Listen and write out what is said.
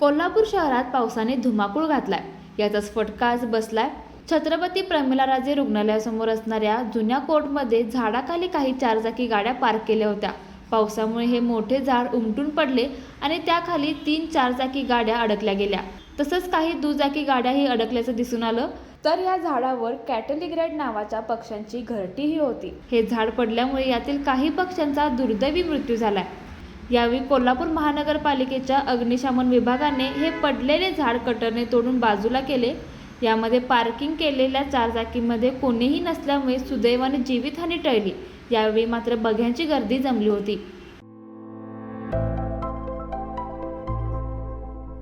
Kolhapur शहरात पावसाने धुमाकूळ घातलाय. याचाच फटका आज बसलाय. छत्रपती प्रमिलाराजे रुग्णालयासमोर असणाऱ्या जुन्या कोर्टमध्ये झाडाखाली काही चारचाकी गाड्या पार्क केल्या होत्या. पावसामुळे हे मोठे झाड उमटून पडले आणि त्याखाली तीन चारचाकी गाड्या अडकल्या गेल्या. तसंच काही दुचाकी गाड्याही अडकल्याचं दिसून आलं. तर या झाडावर कॅटलिग्रेड नावाच्या पक्ष्यांची घरटीही होती. हे झाड पडल्यामुळे यातील काही पक्ष्यांचा दुर्दैवी मृत्यू झालाय. यावेळी कोल्हापूर महानगरपालिकेच्या अग्निशमन विभागाने हे पडलेले झाड कटरने तोडून बाजूला केले. यामध्ये पार्किंग केलेल्या चारचाकीमध्ये कोणीही नसल्यामुळे सुदैवाने जीवितहानी टळली. यावेळी मात्र बघ्यांची गर्दी जमली होती.